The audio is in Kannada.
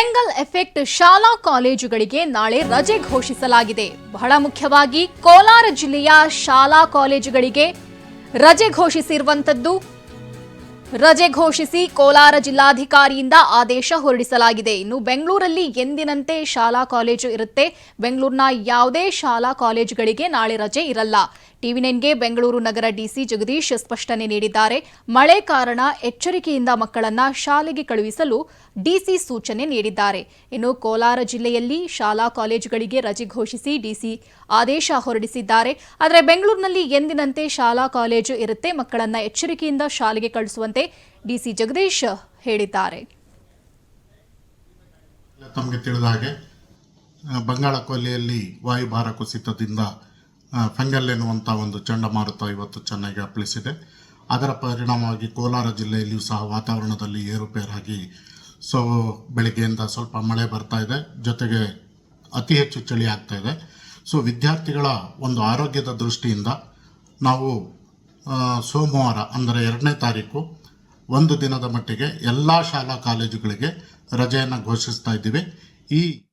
ಫೆಂಗಲ್ ಎಫೆಕ್ಟ್ ಶಾಲಾ ಕಾಲೇಜುಗಳಿಗೆ ನಾಳೆ ರಜೆ ಘೋಷಿಸಲಾಗಿದೆ. ಬಹಳ ಮುಖ್ಯವಾಗಿ ಕೋಲಾರ ಜಿಲ್ಲೆಯ ಶಾಲಾ ಕಾಲೇಜುಗಳಿಗೆ ರಜೆ ಘೋಷಿಸಿರುವಂತದ್ದು ರಜೆ ಘೋಷಿಸಿ ಕೋಲಾರ ಜಿಲ್ಲಾಧಿಕಾರಿಯಿಂದ ಆದೇಶ ಹೊರಡಿಸಲಾಗಿದೆ. ಇನ್ನು ಬೆಂಗಳೂರಲ್ಲಿ ಎಂದಿನಂತೆ ಶಾಲಾ ಕಾಲೇಜು ಇರುತ್ತೆ. ಬೆಂಗಳೂರಿನ ಯಾವುದೇ ಶಾಲಾ ಕಾಲೇಜುಗಳಿಗೆ ನಾಳೆ ರಜೆ ಇರಲ್ಲ. ಟಿವಿ ನೈನ್ಗೆ ಬೆಂಗಳೂರು ನಗರ ಡಿಸಿ ಜಗದೀಶ್ ಸ್ಪಷ್ಟನೆ ನೀಡಿದ್ದಾರೆ. ಮಳೆ ಕಾರಣ ಎಚ್ಚರಿಕೆಯಿಂದ ಮಕ್ಕಳನ್ನ ಶಾಲೆಗೆ ಕಳುಹಿಸಲು ಡಿಸಿ ಸೂಚನೆ ನೀಡಿದ್ದಾರೆ. ಇನ್ನು ಕೋಲಾರ ಜಿಲ್ಲೆಯಲ್ಲಿ ಶಾಲಾ ಕಾಲೇಜುಗಳಿಗೆ ರಜೆ ಘೋಷಿಸಿ ಡಿಸಿ ಆದೇಶ ಹೊರಡಿಸಿದ್ದಾರೆ. ಆದರೆ ಬೆಂಗಳೂರಿನಲ್ಲಿ ಎಂದಿನಂತೆ ಶಾಲಾ ಕಾಲೇಜು ಇರುತ್ತೆ. ಮಕ್ಕಳನ್ನ ಎಚ್ಚರಿಕೆಯಿಂದ ಶಾಲೆಗೆ ಕಳಿಸುವಂತೆ ಡಿಸಿ ಜಗದೀಶ್ ಹೇಳಿದ್ದಾರೆ. ತಮಗೆ ತಿಳಿದ ಹಾಗೆ ಬಂಗಾಳ ಕೊಲ್ಲಿಯಲ್ಲಿ ವಾಯುಭಾರ ಕುಸಿತದಿಂದ ಫೆಂಗಲ್ ಎನ್ನುವಂಥ ಒಂದು ಚಂಡಮಾರುತ ಇವತ್ತು ಚೆನ್ನಾಗಿ ಅಪ್ಪಳಿಸಿದೆ. ಅದರ ಪರಿಣಾಮವಾಗಿ ಕೋಲಾರ ಜಿಲ್ಲೆಯಲ್ಲಿಯೂ ಸಹ ವಾತಾವರಣದಲ್ಲಿ ಏರುಪೇರಾಗಿ ಸೊ, ಬೆಳಗ್ಗೆಯಿಂದ ಸ್ವಲ್ಪ ಮಳೆ ಬರ್ತಾ ಇದೆ. ಜೊತೆಗೆ ಅತಿ ಹೆಚ್ಚು ಚಳಿ ಆಗ್ತಾ ಇದೆ. ಸೊ, ವಿದ್ಯಾರ್ಥಿಗಳ ಒಂದು ಆರೋಗ್ಯದ ದೃಷ್ಟಿಯಿಂದ ನಾವು ಸೋಮವಾರ ಅಂದರೆ ಎರಡನೇ ತಾರೀಕು ಒಂದು ದಿನದ ಮಟ್ಟಿಗೆ ಎಲ್ಲ ಶಾಲಾ ಕಾಲೇಜುಗಳಿಗೆ ರಜೆಯನ್ನು ಘೋಷಿಸ್ತಾ ಇದ್ದೀವಿ. ಈ